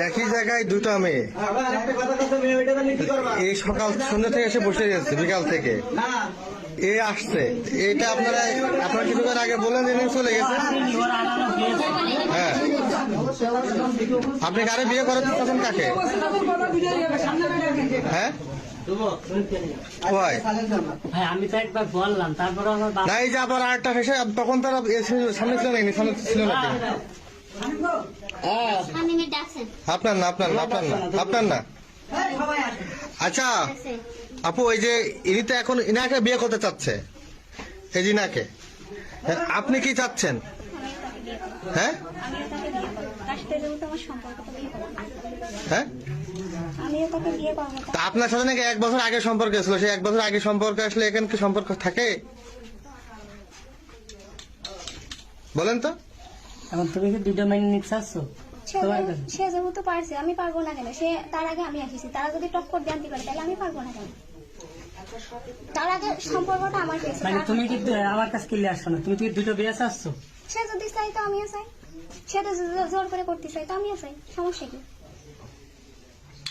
একই জায়গায় দুটো মেয়ে। এই সকাল সন্ধ্যা থেকে এসে বসে গেছে, বিকাল থেকে। এ আসছে। এটা আপনারা আপনারা কিছুক্ষণ আগে বললেন যে নিয়ে চলে গেছে? হ্যাঁ। আপনি কারে বিয়ে করেন তখন কাকে? হ্যাঁ? আমি তো একবার বললাম তারপর আমার না এই যে আবার আরেকটা ফেসে তখন তারা সামনে ছিল নাকি সামনে ছিল নাকি আমি মেয়ে ডাকছেন আপনার না আপনার না আপনার না আপনার না। আচ্ছা আপু ওই যে ইনি তো এখন ইনাকে বিয়ে করতে চাচ্ছে এই হ্যাঁ, আপনি কি চাচ্ছেন? হ্যাঁ? হ্যাঁ? আমিও তাকে বিয়ে করব তা আপনার সাথে নাকি এক বছর আগে সম্পর্ক ছিল? সেই এক বছর আগে সম্পর্ক আসলে এখানে কি সম্পর্ক থাকে? বলেন তো। এখন তুমি কি দুটো মাইনে নিতে চাচ্ছ? সে যেহেতু পারছে আমি পারব না কেন? সে তার আগে আমি আসিছি। তারা যদি টক্কর জানতে পারে তাহলে আমি পারব না কেন? তার আগে সম্পর্কটা আমার পেয়েছে মানে তুমি কি আমার কাছে কিনলে আসছো না? তুমি কি দুটো বিয়ে চাচ্ছ? সে যদি চাই তো আমিও চাই। সে তো জো- জোর করে করতে চাই তো আমিও চাই। সমস্যা কি সে যদি জোর করে করতে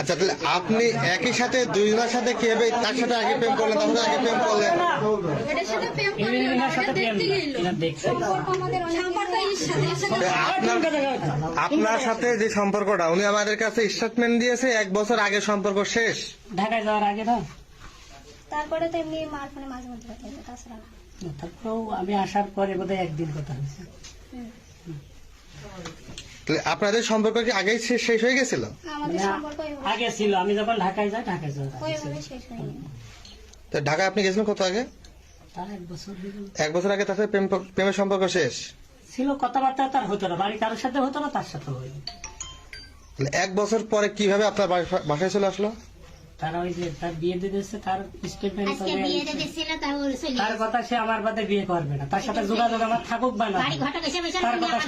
আচ্ছা তাহলে আপনি একই সাথে দুইজনের সাথে কীভাবে তার সাথে আগে প্রেম করলেন? তার সাথে আগে প্রেম করলেন আপনার সাথে যে সম্পর্কটা উনি আমাদের কাছে স্টেটমেন্ট দিয়েছে এক বছর আগে সম্পর্ক শেষ। ঢাকায় যাওয়ার আগে না? তারপরে তো এমনি মার ফোনে মাঝে মধ্যে কথা তাছাড়া। তারপরেও আমি আসার পরে বোধহয় একদিন কথা হয়েছে। আপনাদের সম্পর্ক কি আগেই শেষ শেষ হয়ে গেছিল? আমাদের সম্পর্ক ওইভাবে- আগে ছিল আমি যখন ঢাকায় যাই ঢাকায় যাওয়ার আগে ছিল। ওইভাবে শেষ হয়নি। তো ঢাকা আপনি গেছিলেন কত আগে? এক বছর আগে তার সাথে প্রেমের সম্পর্ক শেষ? ছিল কথাবার্তা তার হতো না বাড়ি কারোর সাথে হতো না তার সাথে এক বছর পরে কীভাবে আপনার বাসায় চলে আসলো? তারা ওই যে তার বিয়ে দিয়ে দিচ্ছে তার স্টেটমেন্ট আজকে বিয়ে দিয়ে না তার কথা সে আমার বাদে বিয়ে করবে না। তার সাথে যোগাযোগ আমার থাকুক বা না তার কথা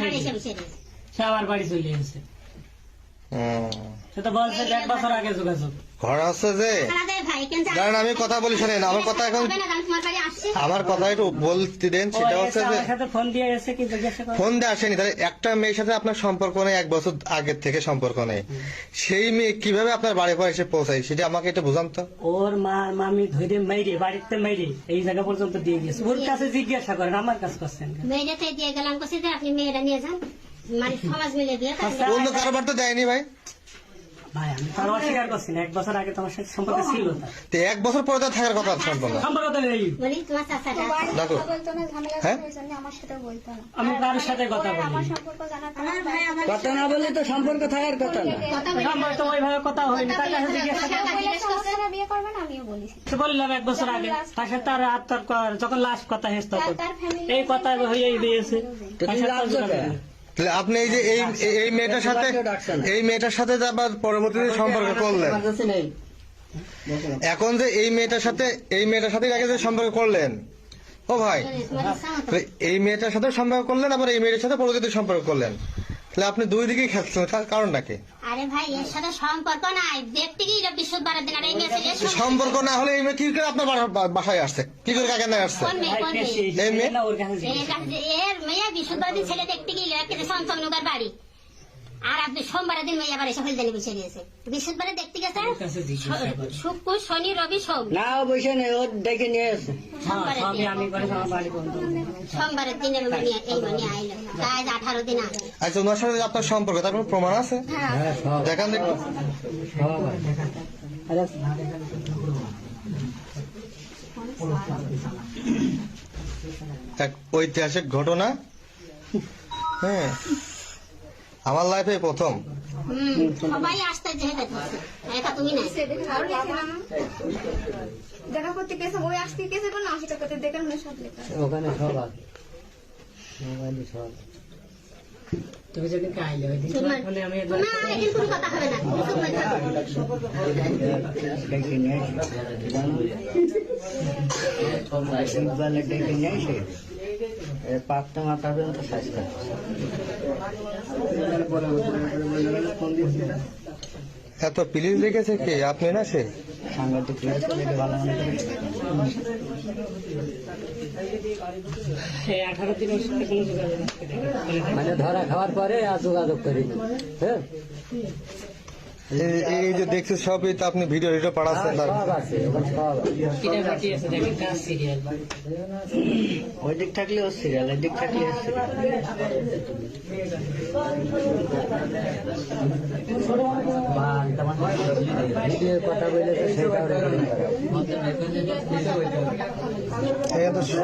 সে আমার বাড়ি চলে এসেছে ঘর আছে যে? আমাদের ভাই কেন জানো? দাঁড়ান আমি কথা বলি শোনেন আমার কথা এখন হবে না, কারণ তোমার বাড়ি আসছে। আমার কথা একটু বলতে দেন সেটা এসে হচ্ছে যে ফোন দিয়ে এসে কি জিজ্ঞাসা করে? ফোন দিয়ে আসেনি তাহলে একটা মেয়ের সাথে আপনার সম্পর্ক নেই এক বছর আগের থেকে সম্পর্ক নেই। সেই মেয়ে কীভাবে আপনার বাড়ি পর এসে পৌঁছায় সেটা আমাকে একটু বুঝান তো। ওর মা মামি ধরে মেরে বাড়িতে মেরে এই জায়গা পর্যন্ত দিয়ে গেছে। ওর কাছে জিজ্ঞাসা করেন আমার কাছে করছেন? মেয়েটাতে দিয়ে গেলাম আপনি মেয়েটা নিয়ে যান। মানে সমাজ মিলে দিয়ে অন্য কারোবার তো দেয়নি ভাই। ভাই আমি তার অস্বীকার করছি না। এক বছর আগে তোমার সাথে সম্পর্ক ছিল তার। তো এক বছর পরে তো থাকার কথা সম্পর্ক সম্পর্ক তো নেই। বলি তোমার চাচাটা। দেখো। বলতো না ঝামেলা হ্যাঁ? আমার সাথে বলতো না আমি কারোর সাথে কথা বলি আমার সম্পর্ক জানার আমার ভাই আমার কথা না বললে তো সম্পর্ক থাকার কথা না। সম্পর্ক তো ওইভাবে কথা হয়নি। তার কাছে জিজ্ঞাসা করে। বিয়ে করবে না আমিও বলেছি তো বললাম এক বছর আগে তার সাথে আর তার যখন লাস্ট কথা এই কথা হয়েই দিয়েছে। তার সাথে তাহলে আপনি এই যে এই এই- মেয়েটার সাথে এই মেয়েটার সাথে যে আবার পরবর্তীতে সম্পর্ক করলেন? এখন যে এই মেয়েটার সাথে এই মেয়েটার সাথে আগে যে সম্পর্ক করলেন? ও ভাই এই মেয়েটার সাথে সম্পর্ক করলেন আবার এই মেয়েটার সাথে পরবর্তীতে সম্পর্ক করলেন? তাহলে আপনি দুই দিকেই খেলছেন তার কারণটা কি? আরে ভাই এর সাথে সম্পর্ক নাই। দেখতে কি বৃহস্পতিবারের দিন আর এই মেয়ে সম্পর্ক না হলে এই মেয়ে কি করে আপনার বাসায় আসছে? কি করে কাকে না আসছে? এই মেয়ে- বৃহস্পতিবার দিন ছেলে দেখতে গেলে একেতে সন্তমনুকার বাড়ি। আর আপনি সোমবারের দিন আবার এসে হলদানি বসে বৃহস্পতিবারে দেখতে গেছে। শুক্র শনি রবি সোম। না বসে নেই ও ডেকে নিয়ে এসে হ্যাঁ, সোমবারের দিন। আমি করে আমার বাড়ি বন্ধ সোমবারের দিনে মানে এই মানে আইলো। আজ আঠারো দিন আগে। আচ্ছা ওনার সাথে আপনার সম্পর্ক তার কোনো প্রমাণ আছে? হ্যাঁ। সব। দেখান দেখুন এক ঐতিহাসিক ঘটনা। হ্যাঁ। আমার লাইফে প্রথম। সবাই আসতে যেতে একা তুমি নাই। দেখা করতে ওই আসতে গেছে কোনো আশি টাকাতে দেখেন না সব লেখা। ওখানে সব আছে। মোবাইলে সব তুমি যেদিনকে আইলে ওই দিন তোমার আমি একবার তোমার আর কোনো কথা হবে না। চুপ হয়ে পাঁচটা মাথা এত পুলিশ রেখেছে কি? আপনি না সে? ভালো মনে করে। মানে ধরা খাওয়ার পরে আর যোগাযোগ করি হ্যাঁ? এই- যে দেখছি সবই তো আপনি ভিডিও ভিডিও পাঠাচ্ছেন সিরিয়াল ওই দিক থাকলে ওর সিরিয়াল এই দিক থাকলে কথা বলেছে সেটাও রেকর্ডিং করা এই তো স-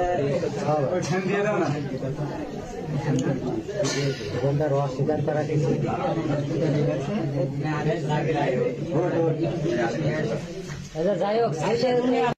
সব ওখানকার অস্বীকার করা কিছু। আচ্ছা যাই হোক